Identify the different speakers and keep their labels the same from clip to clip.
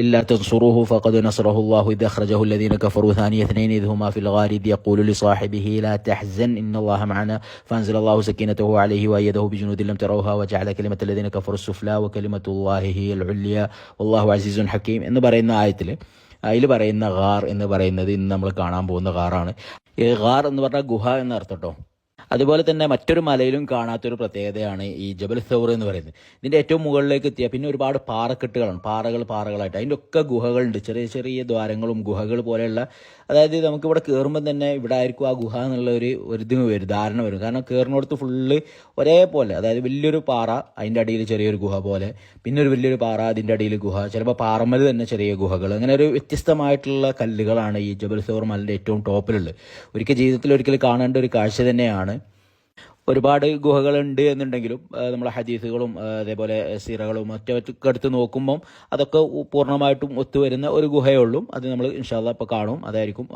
Speaker 1: إلا تنصروه فقد نصره الله إذ أخرجه الذين كفروا ثاني اثنين إذ هما في الغار إذ يقول لصاحبه لا تحزن إن الله معنا فأنزل الله سكينته عليه وأيده بجنود لم تروها وجعل كلمة الذين كفروا السفلى وكلمة الله هي العليا والله عزيز حكيم എന്ന് പറയുന്ന ആയത്തിൽ അതിൽ പറയുന്ന ഗാർ എന്ന് പറയുന്നത് ഇന്ന് നമ്മൾ കാണാൻ പോകുന്ന ഗാറാണ് ഈ ഗാർ എന്ന് പറഞ്ഞാൽ ഗുഹ എന്ന അർത്ഥം കേട്ടോ അതുപോലെ തന്നെ മറ്റൊരു മലയിലും കാണാത്തൊരു പ്രത്യേകതയാണ് ഈ ജബൽ സൗർ എന്ന് പറയുന്നത്. ഇതിന്റെ ഏറ്റവും മുകളിലേക്ക് എത്തിയ പിന്നെ ഒരുപാട് പാറക്കെട്ടുകളാണ്. പാറകൾ പാറകളായിട്ട്. അതിന്റെ ഒക്കെ ഗുഹകളുണ്ട്. ചെറിയ ചെറിയ ദ്വാരങ്ങളും ഗുഹകൾ പോലെയുള്ള അതായത് നമുക്ക് ഇവിടെ കയറുമ്പോൾ തന്നെ ഇവിടെ ആയിരിക്കും ആ ഗുഹ എന്നുള്ള ഒരു ഒരു ഇത് വരും ധാരണ വരും. കാരണം കയറുന്നിടത്ത് ഫുള്ള് ഒരേപോലെ അതായത് വലിയൊരു പാറ അതിന്റെ അടിയിൽ ചെറിയൊരു ഗുഹ പോലെ പിന്നെ ഒരു വലിയൊരു പാറ അതിന്റെ അടിയിൽ ഗുഹ ചിലപ്പോൾ പാറമ്മൽ തന്നെ ചെറിയ ഗുഹകൾ അങ്ങനെ ഒരു വ്യത്യസ്തമായിട്ടുള്ള കല്ലുകളാണ് ഈ ജബൽ മലിന്റെ ഏറ്റവും ടോപ്പിലുള്ളത്. ഒരിക്കൽ ജീവിതത്തിൽ ഒരിക്കൽ കാണേണ്ട ഒരു കാഴ്ച തന്നെയാണ് ഒരുപാട് ഗുഹകളുണ്ട് എന്നുണ്ടെങ്കിലും നമ്മളെ ഹദീസുകളും അതേപോലെ സീറകളും മറ്റൊക്കെ എടുത്ത് നോക്കുമ്പം അതൊക്കെ പൂർണമായിട്ടും ഒത്തുവരുന്ന ഒരു ഗുഹയേ ഉള്ളൂ. അത് നമ്മൾ ഇൻഷാല്ല ഇപ്പോൾ കാണും. അതായിരിക്കും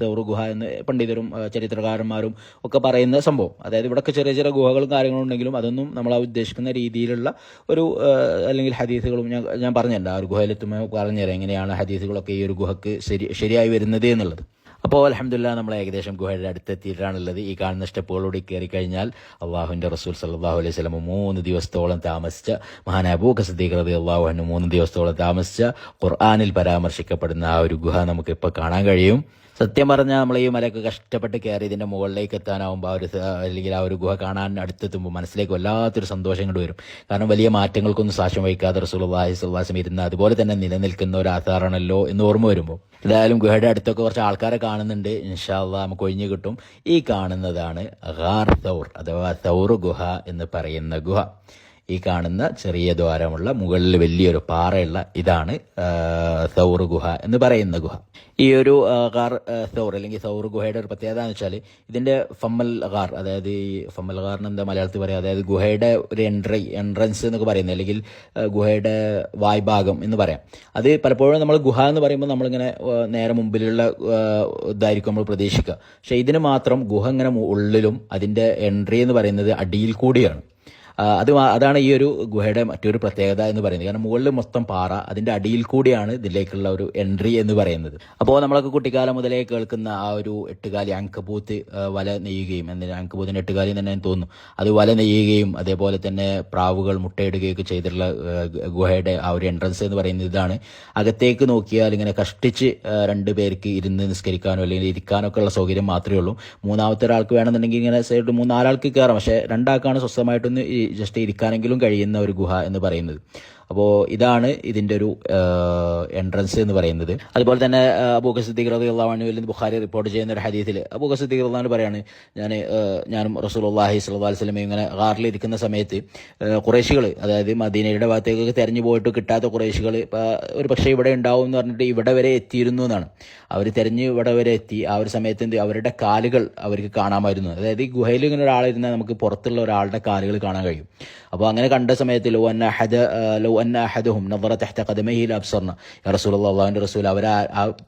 Speaker 1: സെവറു ഗുഹ എന്ന് പണ്ഡിതരും ചരിത്രകാരന്മാരും ഒക്കെ പറയുന്ന സംഭവം. അതായത് ഇവിടെയൊക്കെ ചെറിയ ചെറിയ ഗുഹകളും കാര്യങ്ങളും ഉണ്ടെങ്കിലും അതൊന്നും നമ്മൾ ആ ഉദ്ദേശിക്കുന്ന രീതിയിലുള്ള ഒരു അല്ലെങ്കിൽ ഹദീസുകളും ഞാൻ ഞാൻ പറഞ്ഞല്ല. ആ ഒരു ഗുഹയിലെത്തുമ്പോൾ പറഞ്ഞുതരാം എങ്ങനെയാണ് ഹദീസുകളൊക്കെ ഈ ഒരു ഗുഹക്ക് ശരി ശരിയായി വരുന്നത് എന്നുള്ളത്. അപ്പോൾ അലഹമില്ല നമ്മൾ ഏകദേശം ഗുഹയുടെ അടുത്തെത്തിയിട്ടാണുള്ളത്. ഈ കാണുന്ന സ്റ്റെപ്പുകളോട് കയറി കഴിഞ്ഞാൽ അള്ളാഹുവിന്റെ റസൂൽ സല്ലാഹു അലൈഹി സ്വലം മൂന്ന് ദിവസത്തോളം താമസിച്ച മഹാനബൂ കസദ്ദീഖ് റബി റതി അള്ളാഹുവിന് മൂന്ന് ദിവസത്തോളം താമസിച്ച ഖുർആാനിൽ പരാമർശിക്കപ്പെടുന്ന ആ ഒരു ഗുഹ നമുക്ക് ഇപ്പോൾ കാണാൻ കഴിയും. സത്യം പറഞ്ഞാൽ നമ്മൾ ഈ മലയൊക്കെ കഷ്ടപ്പെട്ട് കയറി ഇതിന്റെ മുകളിലേക്ക് എത്താനാവുമ്പോൾ ആ ഒരു അല്ലെങ്കിൽ ആ ഒരു ഗുഹ കാണാൻ അടുത്തെത്തുമ്പോൾ മനസ്സിലേക്ക് വല്ലാത്തൊരു സന്തോഷം കൊണ്ട് വരും. കാരണം വലിയ മാറ്റങ്ങൾക്കൊന്നും സാക്ഷ്യം വഹിക്കാതെ റസൂലുള്ളാഹി സുഹാസം ഇരുന്ന് അതുപോലെ തന്നെ നിലനിൽക്കുന്ന ഒരു ആധാറാണല്ലോ എന്ന് ഓർമ്മ വരുമ്പോൾ എന്തായാലും ഗുഹയുടെ അടുത്തൊക്കെ കുറച്ച് ആൾക്കാരെ കാണുന്നുണ്ട്. ഇൻഷാല്ല നമുക്ക് ഒഴിഞ്ഞു കിട്ടും. ഈ കാണുന്നതാണ് ഗാർ തൗർ അഥവാ തൗർ ഗുഹ എന്ന് പറയുന്ന ഗുഹ. ഈ കാണുന്ന ചെറിയ ദ്വാരമുള്ള മുകളിൽ വലിയൊരു പാറയുള്ള ഇതാണ് സൗർ ഗുഹ എന്ന് പറയുന്ന ഗുഹ. ഈ ഒരു ഗാർ സൗർ അല്ലെങ്കിൽ സൗർ ഗുഹയുടെ ഒരു പ്രത്യേകത എന്ന് വെച്ചാൽ ഇതിന്റെ ഫമ്മൽ ഗാർ അതായത് ഈ ഫമ്മൽ ഗാറിന് എന്താ മലയാളത്തിൽ പറയുക അതായത് ഗുഹയുടെ ഒരു എൻട്രി എൻട്രൻസ് എന്നൊക്കെ പറയുന്നത് അല്ലെങ്കിൽ ഗുഹയുടെ വായ്ഭാഗം എന്ന് പറയാം. അത് പലപ്പോഴും നമ്മൾ ഗുഹ എന്ന് പറയുമ്പോൾ നമ്മളിങ്ങനെ നേരെ മുമ്പിലുള്ള ഇതായിരിക്കും നമ്മൾ പ്രതീക്ഷിക്കുക. പക്ഷേ ഇതിന് മാത്രം ഗുഹ ഇങ്ങനെ ഉള്ളിലും അതിന്റെ എൻട്രി എന്ന് പറയുന്നത് അടിയിൽ കൂടിയാണ്. അത് അതാണ് ഈ ഒരു ഗുഹയുടെ മറ്റൊരു പ്രത്യേകത എന്ന് പറയുന്നത്. കാരണം മുകളിൽ മൊത്തം പാറ അതിന്റെ അടിയിൽ കൂടിയാണ് ഇതിലേക്കുള്ള ഒരു എൻട്രി എന്ന് പറയുന്നത്. അപ്പോൾ നമ്മളൊക്കെ കുട്ടിക്കാലം മുതലേ കേൾക്കുന്ന ആ ഒരു എട്ടുകാലി അങ്കബൂത്ത് വല നെയ്യുകയും എന്തിനാ അങ്കബൂത്തിന് എട്ടുകാലി തന്നെ തോന്നുന്നു. അത് വല നെയ്യുകയും അതേപോലെ തന്നെ പ്രാവുകൾ മുട്ടയിടുകയൊക്കെ ചെയ്തിട്ടുള്ള ഗുഹയുടെ ആ ഒരു എൻട്രൻസ് എന്ന് പറയുന്നത് ഇതാണ്. അകത്തേക്ക് നോക്കിയാൽ ഇങ്ങനെ കഷ്ടിച്ച് രണ്ടു പേർക്ക് ഇരുന്ന് നിസ്കരിക്കാനോ അല്ലെങ്കിൽ ഇരിക്കാനോ ഒക്കെ ഉള്ള സൗകര്യം മാത്രമേ ഉള്ളൂ. മൂന്നാമത്തെ ഒരാൾക്ക് വേണമെന്നുണ്ടെങ്കിൽ ഇങ്ങനെ സൈഡ് മൂന്നാലാൾക്ക് കയറാം. പക്ഷേ രണ്ടാൾക്കാണ് സ്വസ്ഥമായിട്ടൊന്ന് ജസ്റ്റ് ഇരിക്കാനെങ്കിലും കഴിയുന്ന ഒരു ഗുഹ എന്ന് പറയുന്നത്. അപ്പോൾ ഇതാണ് ഇതിന്റെ ഒരു എൻട്രൻസ് എന്ന് പറയുന്നത്. അതുപോലെ തന്നെ അബൂഖ സിദ്ദീഖ് റതി അള്ളാഹുവിൽ ബുഖാരി റിപ്പോർട്ട് ചെയ്യുന്ന ഒരു ഹദീസിൽ അബൂഖ സിദ്ദീഖ് അള്ളഹാൻ പറയാണ് ഞാൻ ഞാനും റസൂൽ അള്ളാഹി സ്വല്ലാ വസ്ലം ഇങ്ങനെ കാറിൽ ഇരിക്കുന്ന സമയത്ത് കുറേശികൾ അതായത് മദീനയുടെ ഭാഗത്തേക്കൊക്കെ തെരഞ്ഞു പോയിട്ട് കിട്ടാത്ത കുറേശികൾ ഒരു പക്ഷേ ഇവിടെ ഉണ്ടാവും എന്ന് പറഞ്ഞിട്ട് ഇവിടെ വരെ എത്തിയിരുന്നു എന്നാണ്. അവർ തെരഞ്ഞ് ഇവിടെ വരെ എത്തി ആ ഒരു സമയത്ത് എന്ത് അവരുടെ കാലുകൾ അവർക്ക് കാണാമായിരുന്നു. അതായത് ഈ ഗുഹയിൽ ഇങ്ങനെ ഒരാളിരുന്നാൽ നമുക്ക് പുറത്തുള്ള ഒരാളുടെ കാലുകൾ കാണാൻ കഴിയും. അപ്പോൾ അങ്ങനെ കണ്ട സമയത്ത് ലോ അന്ന അഹദ ലോ അന്ന അഹദഹും നവറ തെഹ്ത കദമഹിൽ അബ്സർണ റസൂൽ അള്ളാഹുവിന്റെ റസൂൽ അവരാ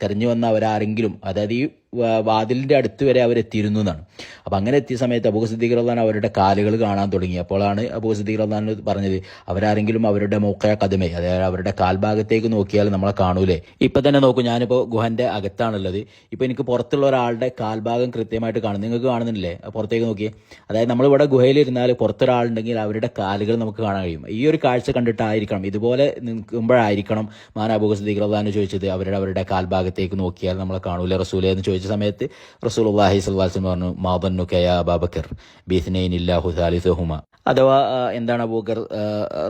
Speaker 1: തെരഞ്ഞു വന്ന അവരാരെങ്കിലും അതായത് ഈ വ- വാതിലിന്റെ അടുത്ത് വരെ അവരെത്തിയിരുന്നു എന്നാണ്. അപ്പൊ അങ്ങനെ എത്തിയ സമയത്ത് അബൂ സിദ്ദീഖ് റഹ്ലാൻ അവരുടെ കാലുകൾ കാണാൻ തുടങ്ങി. അപ്പോഴാണ് അബൂ സിദ്ദീഖ് റഹ്ലാൻ പറഞ്ഞത് അവരാരെങ്കിലും അവരുടെ മൂക്കയ കഥമേ അതായത് അവരുടെ കാൽഭാഗത്തേക്ക് നോക്കിയാൽ നമ്മളെ കാണൂലേ? ഇപ്പൊ തന്നെ നോക്കൂ ഞാനിപ്പോ ഗുഹന്റെ അകത്താണുള്ളത്. ഇപ്പൊ എനിക്ക് പുറത്തുള്ള ഒരാളുടെ കാൽഭാഗം കൃത്യമായിട്ട് കാണും. നിങ്ങൾക്ക് കാണുന്നില്ലേ? പുറത്തേക്ക് നോക്കിയേ. അതായത് നമ്മളിവിടെ ഗുഹയിലിരുന്നാൽ പുറത്തൊരാളുണ്ടെങ്കിൽ അവരുടെ കാലുകൾ നമുക്ക് കാണാൻ കഴിയും. ഈ ഒരു കാഴ്ച കണ്ടിട്ടായിരിക്കണം. ഇതുപോലെ നിൽക്കുമ്പോഴായിരിക്കണം മാൻ അബൂഖ് സിദ്ദീഖ് റഹ്ലാൻ ചോദിച്ചത് അവരുടെ അവരുടെ കാൽഭാഗത്തേക്ക് നോക്കിയാൽ നമ്മളെ കാണൂലേ റസൂലേ? എന്ന് ചോദിച്ച സമയത്ത് റസൂൽ അള്ളാഹി സ്വല്ലാസ്ലം പറഞ്ഞു മാബന്നു കയാ ബാബക്കർ ബിസ്നൈൻ ഇല്ലാഹു സാലിസുഹുമ. അഥവാ എന്താണ് അബൂക്കർ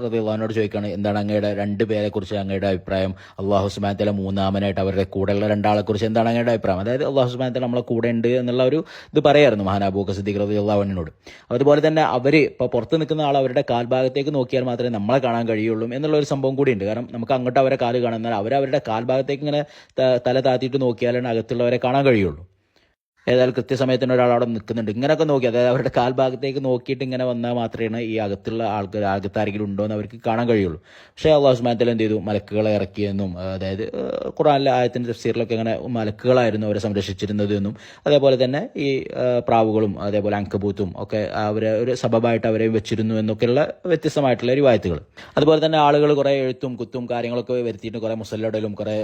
Speaker 1: റബിള്ളഹാനോട് ചോദിക്കുകയാണ് എന്താണ് അങ്ങയുടെ രണ്ട് പേരെ കുറിച്ച് അങ്ങയുടെ അഭിപ്രായം? അള്ളാഹു സുബാനത്തല തല മൂന്നാമനായിട്ട് അവരുടെ കൂടെയുള്ള രണ്ടാളെ കുറിച്ച് എന്താണ് അങ്ങയുടെ അഭിപ്രായം? അതായത് അള്ളാഹു സുബാനത്തല നമ്മളെ കൂടെ ഉണ്ട് എന്നുള്ള ഒരു ഇത് പറയായിരുന്നു മഹാൻ അബൂക്കർ സിദ്ദീഖ് റബി അള്ളാഹുവിനോട് അതുപോലെ തന്നെ അവർ ഇപ്പോൾ പുറത്ത് നിൽക്കുന്ന ആൾ അവരുടെ കാൽഭാഗത്തേക്ക് നോക്കിയാൽ മാത്രമേ നമ്മളെ കാണാൻ കഴിയുള്ളൂ എന്നുള്ള ഒരു സംഭവം കൂടിയുണ്ട് കാരണം നമുക്ക് അങ്ങോട്ട് അവരെ കാൽ കാണാൻ അവർ അവരുടെ കാൽഭാഗത്തേക്ക് ഇങ്ങനെ തല താത്തിയിട്ട് നോക്കിയാലാണ് അകത്തുള്ളവരെ കാണാൻ കഴിയുള്ളൂ. ഏതായാലും കൃത്യസമയത്തിന് ഒരാൾ അവിടെ നിൽക്കുന്നുണ്ട്. ഇങ്ങനെയൊക്കെ നോക്കി അതായത് അവരുടെ കാൽഭാഗത്തേക്ക് നോക്കിയിട്ട് ഇങ്ങനെ വന്നാൽ മാത്രമേ ഈ അകത്തുള്ള ആൾക്കാർ അകത്ത് ആരെങ്കിലും ഉണ്ടോ എന്ന് അവർക്ക് കാണാൻ കഴിയുള്ളൂ. പക്ഷേ അള്ളാഹു സുബാനത്തല എന്ത് ചെയ്തു? മലക്കുകളെ ഇറക്കിയെന്നും അതായത് ഖുറാനിലെ ആയത്തിന്റെ തഫ്സീറിലൊക്കെ ഇങ്ങനെ മലക്കുകളായിരുന്നു അവരെ സംരക്ഷിച്ചിരുന്നത് എന്നും അതേപോലെ തന്നെ ഈ പ്രാവുകളും അതേപോലെ അങ്കബൂത്തും ഒക്കെ അവരെ ഒരു സബബായിട്ട് അവരെ വെച്ചിരുന്നു എന്നൊക്കെയുള്ള വ്യത്യസ്തമായിട്ടുള്ള റിവായത്തുകൾ അതുപോലെ തന്നെ ആളുകൾ കുറേ എഴുത്തും കുത്തും കാര്യങ്ങളൊക്കെ വരുത്തിയിട്ട് കുറേ മുസല്ലടലും കുറേ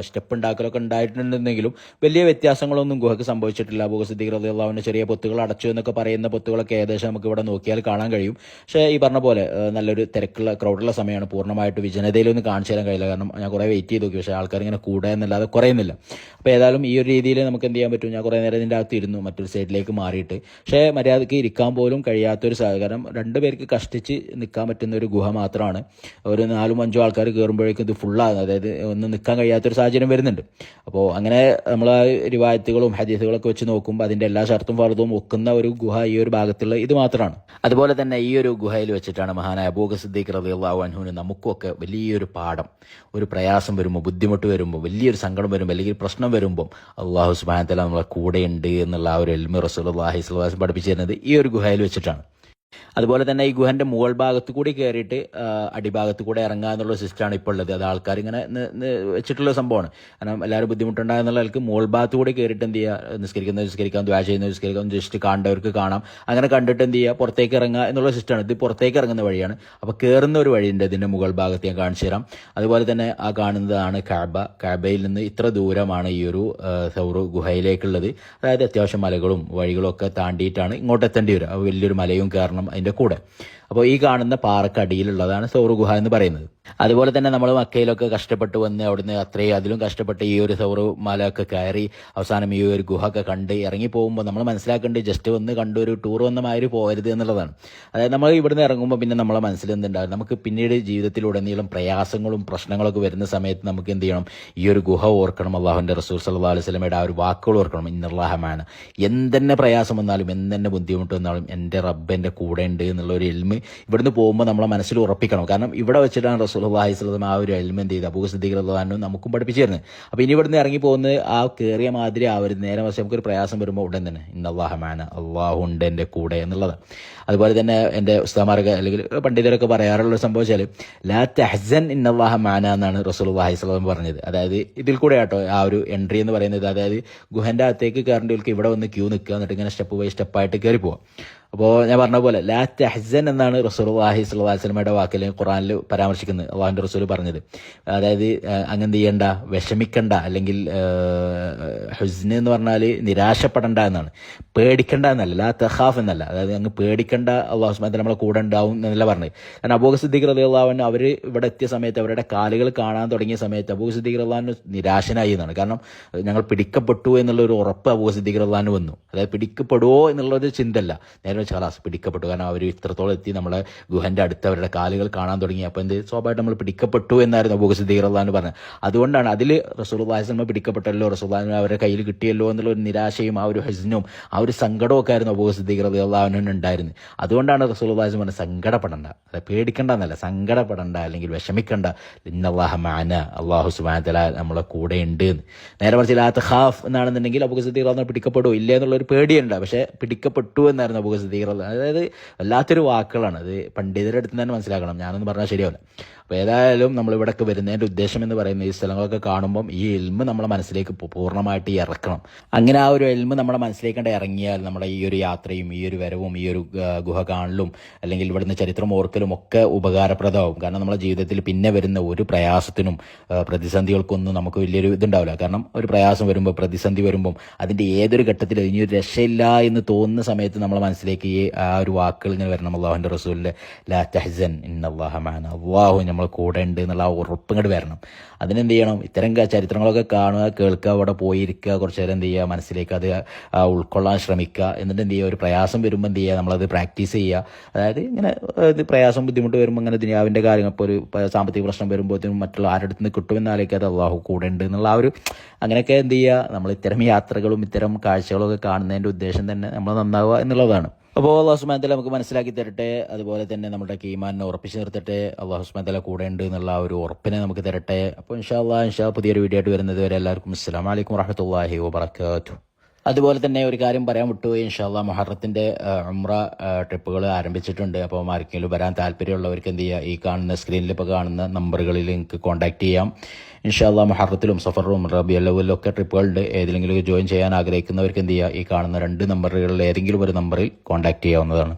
Speaker 1: സ്റ്റെപ്പ് ഉണ്ടാക്കലൊക്കെ ഉണ്ടായിട്ടുണ്ടെങ്കിലും വലിയ വ്യത്യാസങ്ങളൊന്നും ഗുഹയ്ക്ക് സംഭവിച്ചിട്ടില്ല. അബൂഖ സിദ്ദീഖ് റളിയല്ലാഹുവിന്റെ ചെറിയ പൊത്തുകൾ അടച്ചു എന്നൊക്കെ പറയുന്ന പൊത്തുകളൊക്കെ ഏകദേശം നമുക്ക് ഇവിടെ നോക്കിയാൽ കാണാൻ കഴിയും. പക്ഷേ ഈ പറഞ്ഞ പോലെ നല്ലൊരു തിരക്കുള്ള ക്രൗഡുള്ള സമയമാണ് പൂർണമായിട്ട് വിജനതയിലൊന്നും കാണിച്ചു തരാൻ കഴിയില്ല. കാരണം ഞാൻ കുറേ വെയിറ്റ് ചെയ്ത് നോക്കി. പക്ഷേ ആൾക്കാർ ഇങ്ങനെ കൂടുക എന്നല്ലാതെ കുറയുന്നില്ല. അപ്പോൾ ഏതായാലും ഈ ഒരു രീതിയിൽ നമുക്ക് എന്ത് ചെയ്യാൻ പറ്റും? ഞാൻ കുറേ നേരം ഇതിന്റെ അകത്ത് ഇരുന്നു മറ്റൊരു സൈഡിലേക്ക് മാറിയിട്ട്. പക്ഷേ മര്യാദയ്ക്ക് ഇരിക്കാൻ പോലും കഴിയാത്തൊരു സാഹചര്യം രണ്ട് പേർക്ക് കഷ്ടിച്ച് നിൽക്കാൻ പറ്റുന്ന ഒരു ഗുഹ മാത്രമാണ്. ഒരു നാലും അഞ്ചോ ആൾക്കാർ കയറുമ്പോഴേക്കും ഇത് ഫുള്ളാകുന്നത് അതായത് ഒന്ന് നിൽക്കാൻ കഴിയാത്തൊരു സാഹചര്യം വരുന്നുണ്ട്. അപ്പോൾ അങ്ങനെ നമ്മൾ ആ റിവായത്തുകളും ഹദീസുകളൊക്കെ വെച്ച് നോക്കുമ്പോൾ അതിന്റെ എല്ലാ ഷർത്തും ഫർദും ഒക്കുന്ന ഒരു ഗുഹ ഈ ഒരു ഭാഗത്തുള്ള ഇത് മാത്രമാണ്. അതുപോലെ തന്നെ ഈ ഒരു ഗുഹയിൽ വെച്ചിട്ടാണ് മഹാനായ അബൂഖ സിദ്ദീഖ് റളിയല്ലാഹു അൻഹുവിന് നമുക്കൊക്കെ വലിയൊരു പാഠം. ഒരു പ്രയാസം വരുമ്പോൾ ബുദ്ധിമുട്ട് വരുമ്പോൾ വലിയൊരു സങ്കടം വരുമ്പോൾ അല്ലെങ്കിൽ പ്രശ്നം വരുമ്പോൾ അള്ളാഹു സുബാനത്തല നമ്മളെ കൂടെയുണ്ട് എന്നുള്ള ആ ഒരു എൽമി റസൂൽ അള്ളാഹി സ്വലാസം പഠിപ്പിച്ചു തരുന്നത് ഈ ഒരു ഗുഹയിൽ വെച്ചിട്ടാണ്. അതുപോലെ തന്നെ ഈ ഗുഹന്റെ മുകൾ ഭാഗത്ത് കൂടി കയറിയിട്ട് അടിഭാഗത്ത് കൂടെ ഇറങ്ങുക എന്നുള്ള സിസ്റ്റമാണ് ഇപ്പോൾ ഉള്ളത്. അത് ആൾക്കാർ ഇങ്ങനെ വെച്ചിട്ടുള്ള സംഭവമാണ്. കാരണം എല്ലാവരും ബുദ്ധിമുട്ടുണ്ടാകുന്നുള്ള ആൾക്ക് മുകൾ ഭാഗത്ത് കൂടി കയറിയിട്ട് എന്ത് ചെയ്യുക? നിസ്കരിക്കുന്ന നിസ്കരിക്കാം ദ്വാ ചെയ്യുന്ന നിസ്കരിക്കാം ജസ്റ്റ് കാണേണ്ടവർക്ക് കാണാം. അങ്ങനെ കണ്ടിട്ട് എന്ത് ചെയ്യുക? പുറത്തേക്ക് ഇറങ്ങുക എന്നുള്ള സിസ്റ്റമാണ്. ഇത് പുറത്തേക്ക് ഇറങ്ങുന്ന വഴിയാണ്. അപ്പോൾ കയറുന്ന ഒരു വഴിയുണ്ട് ഇതിന്റെ മുകൾ ഭാഗത്ത് ഞാൻ കാണിച്ചു തരാം. അതുപോലെ തന്നെ ആ കാണുന്നതാണ് കാബ. കാബയിൽ നിന്ന് ഇത്ര ദൂരമാണ് ഈ ഒരു സൗറു ഗുഹയിലേക്കുള്ളത്. അതായത് അത്യാവശ്യം മലകളും വഴികളും ഒക്കെ താണ്ടിയിട്ടാണ് ഇങ്ങോട്ട് എത്തേണ്ടി വരിക വലിയൊരു മലയും കയറണം അതിന്റെ കൂടെ. അപ്പോൾ ഈ കാണുന്ന പാറക്കടിയിലുള്ളതാണ് സൗറു ഗുഹ എന്ന് പറയുന്നത്. അതുപോലെ തന്നെ നമ്മൾ മക്കയിലൊക്കെ കഷ്ടപ്പെട്ട് വന്ന് അവിടുന്ന് അത്രയും അതിലും കഷ്ടപ്പെട്ട് ഈ ഒരു സൗറു മല ഒക്കെ കയറി അവസാനം ഈ ഒരു ഗുഹ ഒക്കെ കണ്ട് ഇറങ്ങി പോകുമ്പോൾ നമ്മൾ മനസ്സിലാക്കേണ്ടത് ജസ്റ്റ് വന്ന് കണ്ട് ഒരു ടൂർ വന്ന മാതിരി പോകരുത് എന്നുള്ളതാണ്. അതായത് നമ്മൾ ഇവിടുന്ന് ഇറങ്ങുമ്പോൾ പിന്നെ നമ്മളെ മനസ്സിൽ എന്തുണ്ടാകും നമുക്ക് പിന്നീട് ജീവിതത്തിലുടനീളം പ്രയാസങ്ങളും പ്രശ്നങ്ങളൊക്കെ വരുന്ന സമയത്ത് നമുക്ക് എന്ത് ചെയ്യണം? ഈ ഒരു ഗുഹ ഓർക്കണം. അള്ളാഹുന്റെ റസൂർ സല്ലാ അലൈഹി സ്വലമയുടെ ആ ഒരു വാക്കുകൾ ഓർക്കണം. ഇന്നർലാഹമാണ് എന്തെന്നെ പ്രയാസം വന്നാലും എന്തെന്നെ ബുദ്ധിമുട്ട് വന്നാലും എന്റെ റബ്ബ് എന്റെ കൂടെ ഉണ്ട് എന്നുള്ള ഒരു എൽമ് ഇവിടുന്ന് പോകുമ്പോൾ നമ്മളെ മനസ്സിൽ ഉറപ്പിക്കണം. കാരണം ഇവിടെ വെച്ചിട്ടാണ് വസല്ലം ആ ഒരു എലിമെന്റ് എന്ത് ചെയ്ത് അബൂ സിദ്ദീഖ് റഹ്ലാനും നമുക്കും പഠിപ്പിച്ചു തരുന്നത് അപ്പോൾ ഇനി ഇവിടുന്ന് ഇറങ്ങി പോകുന്നത് ആ കയറിയ മാതിരി ആവരുത് നേരെ പക്ഷേ നമുക്കൊരു പ്രയാസം വരുമ്പോൾ ഉടൻ തന്നെ ഇന്നല്ലാഹമാന അള്ളാഹു ഉണ്ട് എന്റെ കൂടെ എന്നുള്ളത്. അതുപോലെ തന്നെ എന്റെ ഉസ്താമാരൊക്കെ അല്ലെങ്കിൽ പണ്ഡിതരൊക്കെ പറയാറുള്ള സംഭവം വെച്ചാൽ ലാ തെഹസൻ ഇന്നല്ലാഹ മാന എന്നാണ് റസൂൽ സ്വലം പറഞ്ഞത്. അതായത് ഇതിൽ കൂടെ ആട്ടോ ആ ഒരു എൻട്രി എന്ന് പറയുന്നത്. അതായത് ഗുഹന്റെ അകത്തേക്ക് കയറേണ്ടവർക്ക് ഇവിടെ വന്ന് ക്യൂ നിൽക്കുക എന്നിട്ട് ഇങ്ങനെ സ്റ്റെപ്പ് ബൈ സ്റ്റെപ്പായിട്ട് കയറി പോവാം. അപ്പോൾ ഞാൻ പറഞ്ഞ പോലെ ലാ അഹ്സൻ എന്നാണ് റസൂൽ വാഹി വസല്ലമയുടെ വാക്കിൽ ഖുറാനിൽ പരാമർശിക്കുന്നത് അള്ളാഹിന്റെ റസൂൽ പറഞ്ഞത്. അതായത് അങ്ങനെ ചെയ്യേണ്ട വിഷമിക്കണ്ട അല്ലെങ്കിൽ ഹുസ്ന് എന്ന് പറഞ്ഞാൽ നിരാശപ്പെടണ്ട എന്നാണ്. പേടിക്കണ്ട എന്നല്ല ലാ തഹാഫ് എന്നല്ല. അതായത് അങ്ങ് പേടിക്കണ്ട അള്ളാഹു സുബ്ഹാനഹു നമ്മളെ കൂടെ ഉണ്ടാവും എന്നല്ല പറഞ്ഞത്. കാരണം അബൂഖ് സിദ്ദീഖ് റളിയല്ലാഹു അവർ ഇവിടെ എത്തിയ സമയത്ത് അവരുടെ കാലുകൾ കാണാൻ തുടങ്ങിയ സമയത്ത് അബൂഖ് സിദ്ദീഖ് റളിയല്ലാഹു നിരാശനായി എന്നാണ്. കാരണം ഞങ്ങൾ പിടിക്കപ്പെട്ടു എന്നുള്ള ഒരു ഉറപ്പ് അബൂഖ് സിദ്ദീഖ് റളിയല്ലാഹു വന്നു. അതായത് പിടിക്കപ്പെടുവോ എന്നുള്ളൊരു ചിന്തല്ല നേരെ ഖലാസ് പിടിക്കപ്പെട്ടു. കാരണം അവർ ഇത്രത്തോളം എത്തി നമ്മളെ ഗുഹന്റെ അടുത്ത് അവരുടെ കാലുകൾ കാണാൻ തുടങ്ങി. അപ്പോൾ എന്ത്? സ്വാഭാവികമായിട്ട് നമ്മൾ പിടിക്കപ്പെട്ടു എന്നായിരുന്നു അബൂഖ് സിദ്ദീഖ് റളിയല്ലാഹു പറഞ്ഞത്. അതുകൊണ്ടാണ് അതിൽ റസൂൽ നമ്മൾ പിടിക്കപ്പെട്ടല്ലോ റസൂൽ അവരുടെ കയ്യിൽ കിട്ടിയല്ലോ എന്നുള്ള ഒരു നിരാശയും ആ ഒരു ഹസ്നും ആ ഒരു സങ്കടവും ഒക്കെ ആയിരുന്നു അബൂഖ് സിദ്ദീഖ് അള്ളാഹുനും ഉണ്ടായിരുന്നത്. അതുകൊണ്ടാണ് റസൂൽ പറഞ്ഞത് സങ്കടപ്പെടണ്ട. പേടിക്കണ്ട എന്നല്ല സങ്കടപ്പെടണ്ട അല്ലെങ്കിൽ വിഷമിക്കണ്ട. ഇന്നല്ലാഹ അള്ളാഹു സുബാനത്തല നമ്മളെ കൂടെ ഉണ്ട്. നേരെ മറിച്ച് ലാത്ത് ഹാഫ് എന്നാണെന്നുണ്ടെങ്കിൽ അബൂഖ് സിദ്ദീഖ് പിടിക്കപ്പെടുമോ ഇല്ല എന്നുള്ള ഒരു പേടിയുണ്ട്. പക്ഷേ പിടിക്കപ്പെട്ടു എന്നായിരുന്നു അബൂഖ് റളിയല്ലാഹു അതായത് വല്ലാത്തൊരു വാക്കുകളാണ്. അത് പണ്ഡിതരുടെ അടുത്ത് തന്നെ മനസ്സിലാക്കണം. ഞാനൊന്നും പറഞ്ഞാൽ ശരിയാവില്ല. അപ്പോൾ ഏതായാലും നമ്മൾ ഇവിടേക്ക് വരുന്നതിന്റെ ഉദ്ദേശം എന്ന് പറയുന്നത് ഈ സ്ഥലങ്ങളൊക്കെ കാണുമ്പം ഈ എൽമ് നമ്മളെ മനസ്സിലേക്ക് പൂർണമായിട്ട് ഇറക്കണം. അങ്ങനെ ആ ഒരു എൽമ് നമ്മുടെ മനസ്സിലേക്ക് കണ്ട് ഇറങ്ങിയാൽ നമ്മുടെ ഈ ഒരു യാത്രയും ഈ ഒരു വരവും ഈ ഒരു ഗുഹ കാണലും അല്ലെങ്കിൽ ഇവിടുന്ന് ചരിത്രം ഓർക്കലും ഒക്കെ ഉപകാരപ്രദമാവും കാരണം നമ്മുടെ ജീവിതത്തിൽ പിന്നെ വരുന്ന ഒരു പ്രയാസത്തിനും പ്രതിസന്ധികൾക്കൊന്നും നമുക്ക് വലിയൊരു ഇതുണ്ടാവില്ല. കാരണം ഒരു പ്രയാസം വരുമ്പോൾ പ്രതിസന്ധി വരുമ്പം അതിന്റെ ഏതൊരു ഘട്ടത്തിൽ ഇനി ഒരു രക്ഷയില്ല എന്ന് തോന്നുന്ന സമയത്ത് നമ്മളെ മനസ്സിലേക്ക് ഈ ആ ഒരു വാക്കുകൾ ഇങ്ങനെ വരണം. അള്ളാഹുന്റെ റസൂലിന്റെ ലാ തഹസൻ ഇന്നല്ലാഹമാന അള്ളാഹു നമ്മൾ കൂടെ ഉണ്ട് എന്നുള്ള ആ ഉറപ്പ് ഇങ്ങോട്ട് വരണം. അതിനെന്ത് ചെയ്യണം ഇത്തരം ചരിത്രങ്ങളൊക്കെ കാണുക കേൾക്കുക അവിടെ പോയിരിക്കുക കുറച്ച് നേരം എന്ത് ചെയ്യുക മനസ്സിലേക്ക് അത് ഉൾക്കൊള്ളാൻ ശ്രമിക്കുക എന്നിട്ട് എന്ത് ചെയ്യുക ഒരു പ്രയാസം വരുമ്പോൾ എന്ത് ചെയ്യുക നമ്മളത് പ്രാക്ടീസ് ചെയ്യുക. അതായത് ഇങ്ങനെ ഇത് പ്രയാസം ബുദ്ധിമുട്ട് വരുമ്പോൾ ഇങ്ങനെ ദുനിയാവിന്റെ കാര്യങ്ങൾ ഇപ്പോൾ ഒരു സാമ്പത്തിക പ്രശ്നം വരുമ്പോഴത്തേനും മറ്റുള്ള ആരുടെ നിന്ന് കിട്ടുമെന്ന് ആലോചിക്കാതെ അള്ളാഹു കൂടെ ഉണ്ട് എന്നുള്ള ആ ഒരു അങ്ങനെയൊക്കെ എന്ത് ചെയ്യുക നമ്മൾ ഇത്തരം യാത്രകളും ഇത്തരം കാഴ്ചകളൊക്കെ കാണുന്നതിന്റെ ഉദ്ദേശം തന്നെ നമ്മൾ നന്നാവുക എന്നുള്ളതാണ്. അപ്പോൾ അള്ളാഹു സുബാൻ നമുക്ക് മനസ്സിലാക്കി തരട്ടെ. അതുപോലെ തന്നെ നമ്മുടെ കീമാനെ ഉറപ്പിച്ച് നിർത്തട്ടെ. അള്ളാഹു സുബാൻ തല കൂടെ ഉണ്ട് എന്നുള്ള ആ ഒരു ഉറപ്പിനെ നമുക്ക് തരട്ടെ. അപ്പോൾ ഇൻഷാ അള്ളാഹ് ഇൻഷാ പുതിയൊരു വീഡിയോ ആയിട്ട് വരുന്നത് വരെ എല്ലാവർക്കും അസ്സലാമു അലൈക്കും വറഹമത്തല്ലാഹി വബർക്കാത്തു അതുപോലെ തന്നെ ഒരു കാര്യം പറയാൻ വിട്ടുപോയി. ഇൻഷാല്ല മൊഹറത്തിന്റെ ഉമ്ര ട്രിപ്പുകൾ ആരംഭിച്ചിട്ടുണ്ട്. അപ്പോൾ ആർക്കെങ്കിലും വരാൻ താല്പര്യമുള്ളവർക്ക് എന്ത് ചെയ്യുക ഈ കാണുന്ന സ്ക്രീനിൽ ഇപ്പോൾ കാണുന്ന നമ്പറുകളിൽ നിങ്ങൾക്ക് കോൺടാക്ട് ചെയ്യാം. ഇൻഷാല്ല മൊഹറത്തിലും സഫറും റബി അല്ലവിലും ട്രിപ്പുകളുണ്ട്. ഏതെങ്കിലും ജോയിൻ ചെയ്യാൻ ആഗ്രഹിക്കുന്നവർക്ക് എന്ത് ചെയ്യുക ഈ കാണുന്ന രണ്ട് നമ്പറുകളിൽ ഏതെങ്കിലും ഒരു നമ്പറിൽ കോൺടാക്ട് ചെയ്യാവുന്നതാണ്.